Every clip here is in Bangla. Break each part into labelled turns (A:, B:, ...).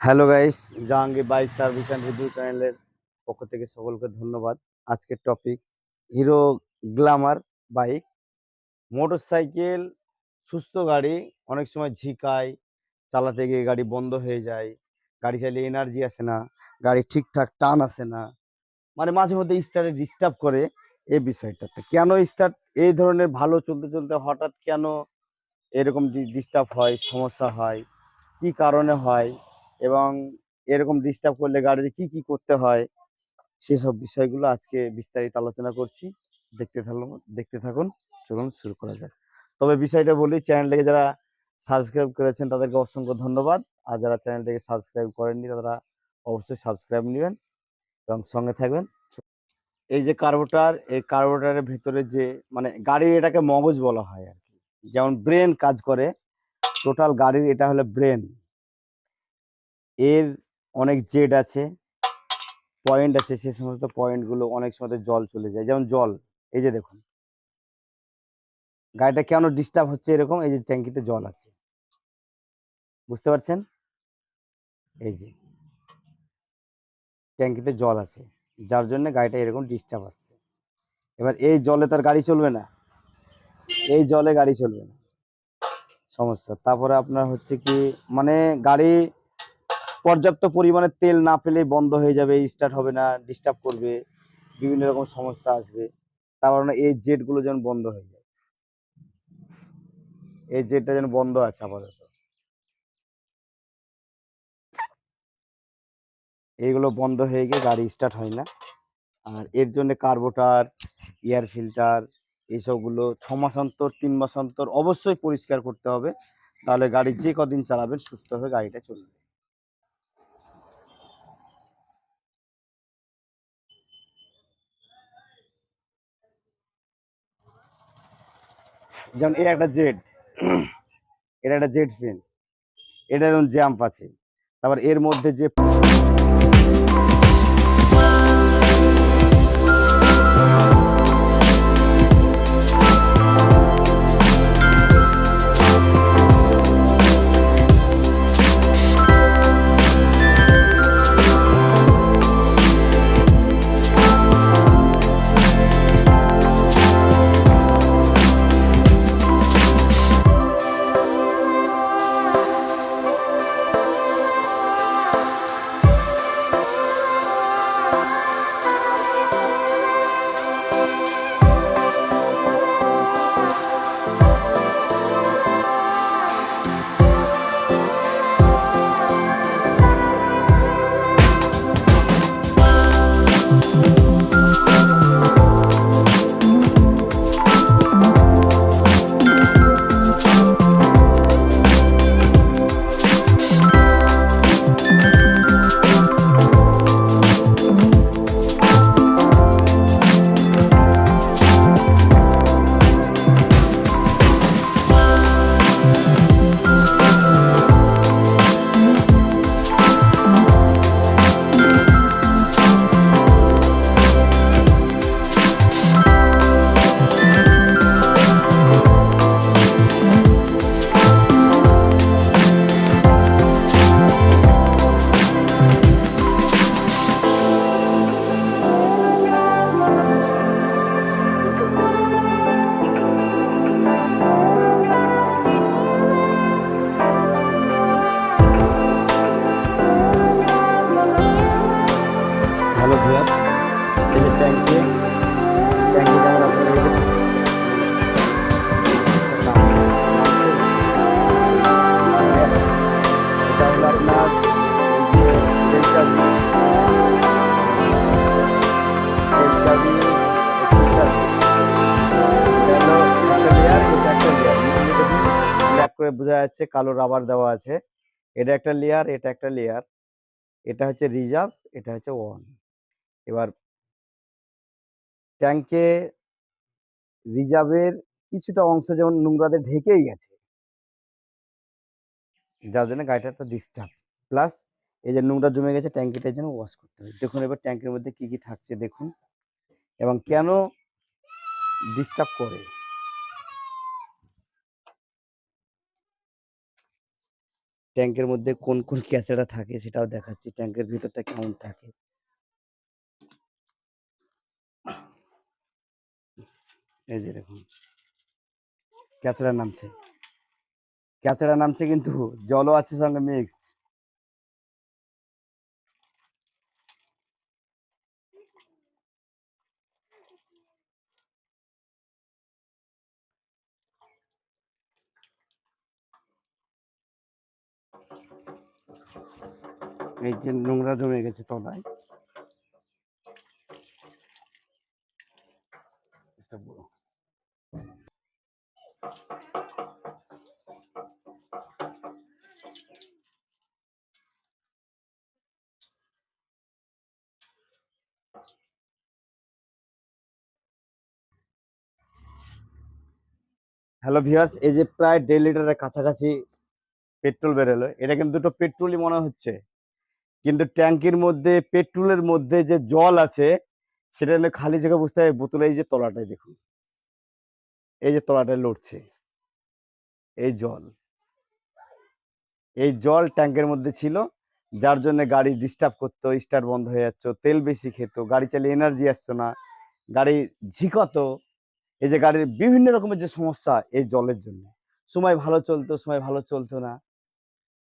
A: Hello guys, Jahangir bike service and review চ্যানেলের পক্ষ থেকে সকলকে ধন্যবাদ। আজকের topic Hero Glamour bike, motorcycle, সুস্থ গাড়ি, অনেক সময় ঝিকায়, চালাতে গিয়ে গাড়ি বন্ধ হয়ে যায়, গাড়ি চালিয়ে এনার্জি আসে না, গাড়ি ঠিকঠাক টান আসে না মানে মাঝে মধ্যে স্টার্টে ডিস্টার্ব করে এই বিষয়টাতে। কেন স্টার্ট এই ধরনের ভালো চলতে চলতে হঠাৎ কেন এরকম ডিস্টার্ব হয়, সমস্যা হয়, কি কারণে হয় এবং এরকম ডিস্টার্ব করলে গাড়ির কি কি করতে হয়, সেসব বিষয়গুলো আজকে বিস্তারিত আলোচনা করছি। দেখতে থাকুন দেখতে থাকুন। চলুন শুরু করা যাক। তবে বিষয়টা বলি, চ্যানেলটাকে যারা সাবস্ক্রাইব করেছেন, তাদেরকে অসংখ্য ধন্যবাদ। আর যারা চ্যানেলটাকে সাবস্ক্রাইব করেননি, তারা অবশ্যই সাবস্ক্রাইব নেবেন এবং সঙ্গে থাকবেন। এই যে কার্বোটার এই কার্বোটারের ভেতরে যে মানে গাড়ির এটাকে মগজ বলা হয় আর কি। যেমন ব্রেন কাজ করে টোটাল গাড়ির এটা হলো ব্রেন এর অনেক জেড আছে, পয়েন্ট আছে, সে সমস্ত পয়েন্টগুলো অনেক সময় জল চলে যায়। যেমন জল, এই যে দেখুন। গাড়িটা কেন ডিস্টার্ব হচ্ছে এরকম? এই যে ট্যাঙ্কিতে জল আছে। বুঝতে পারছেন? এই যে। ট্যাঙ্কিতে জল আছে, যার জন্য গাড়িটা এরকম ডিস্টার্ব আসছে। এবার এই জলে তার গাড়ি চলবে না। এই জলে গাড়ি চলবে না। সমস্যা। তারপরে আপনার হচ্ছে কি মানে গাড়ি পর্যাপ্ত পরিমাণে তেল না পেলে বন্ধ হয়ে যাবে স্টার্ট হবে না ডিস্টার্ব করবে, বিভিন্ন রকম সমস্যা আসবে। তার কারণে এই জেটগুলো যেন বন্ধ হয়ে যায়। এই জেটটা যেন বন্ধ আছে আপাতত। এইগুলো বন্ধ হয়ে গিয়ে গাড়ি স্টার্ট হয় না। আর এর জন্য কার্বোটার এয়ার ফিল্টার এইসবগুলো ছ মাস অন্তর, তিন মাস অন্তর অবশ্যই পরিষ্কার করতে হবে। তাহলে গাড়ি যে কদিন চালাবেন সুস্থভাবে গাড়িটা চলবে। যেমন এটা একটা জেড এটা একটা জেড ফিন এটা যেমন জ্যাম্প আছে। তারপর এর মধ্যে যে হ্যালো ব্ল্যাক করে বোঝা যাচ্ছে, কালো রাবার দেওয়া আছে। এটা একটা লেয়ার এটা একটা লেয়ার এটা হচ্ছে রিজার্ভ এটা হচ্ছে ওয়ান এবার ট্যাঙ্কে রিজার্ভের কিছুটা অংশ যেমন নোংরাতে ঢেকেই গেছে। যার জন্য গাড়িটা তো ডিস্টার্ব প্লাস এই যে নোংরা জমে গেছে ট্যাঙ্কিটার জন্য ওয়াশ করতে হবে। দেখুন এবার ট্যাঙ্কের মধ্যে কি কি থাকছে দেখুন। এবং কেন ডিস্টার্ব করে? ট্যাঙ্কের মধ্যে কোন কোন ক্যাচেরা থাকে সেটাও দেখাচ্ছি। ট্যাঙ্কের ভিতরটা কেমন থাকে? এই যে দেখুন ক্যাচেরা নামছে। ক্যাচেরা নামছে কিন্তু জলও আছে সঙ্গে মিক্সড এই যে নোংরা জমে গেছে তলায়। হ্যালো ভিউয়ার্স এই যে প্রায় দেড় লিটারের কাছাকাছি পেট্রোল বেরোলো। এটা কিন্তু দুটো পেট্রোলই মনে হচ্ছে। কিন্তু ট্যাঙ্কির মধ্যে, পেট্রোলের মধ্যে যে জল আছে, সেটা খালি জায়গা বুঝতে হবে। বোতলে এই যে তলাটাই দেখুন। এই যে তলাটায় লড়ছে, এই জল। এই জল ট্যাঙ্কের মধ্যে ছিল, যার জন্য গাড়ি ডিস্টার্ব করতো স্টার্ট বন্ধ হয়ে যাচ্ছে, তেল বেশি খেত, গাড়ি চালিয়ে এনার্জি আসতো না, গাড়ি ঝিকাতো। এই যে গাড়ির বিভিন্ন রকমের যে সমস্যা, এই জলের জন্য। সময় ভালো চলতো, সময় ভালো চলতো না।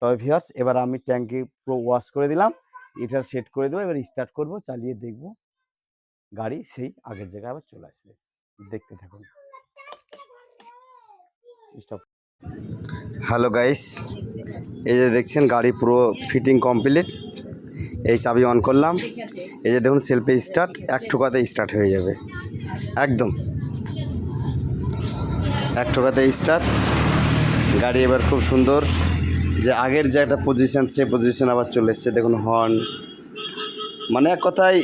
A: তবে ভিউয়ার্স এবার আমি ট্যাঙ্কি পুরো ওয়াশ করে দিলাম এটা সেট করে দেবো, এবার স্টার্ট করব, চালিয়ে দেখব, গাড়ি সেই আগের জায়গায় আবার চলে আসবে। দেখতে থাকুন। হ্যালো গাইস এই যে দেখছেন, গাড়ি পুরো ফিটিং কমপ্লিট এই চাবি অন করলাম। এই যে দেখুন সেলফে স্টার্ট এক ঠোকাতে স্টার্ট হয়ে যাবে। একদম। এক ঠোকাতে স্টার্ট গাড়ি এবার খুব সুন্দর। যে আগের যে একটা পজিশন সে পজিশন আবার চলে এসছে। দেখুন হর্ন মানে এক কথায়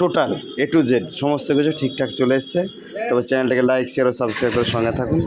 A: টোটাল এ টু জেড সমস্ত কিছু ঠিকঠাক চলে এসছে। তবে চ্যানেলটাকে লাইক শেয়ার ও সাবস্ক্রাইব করে সঙ্গে থাকুন।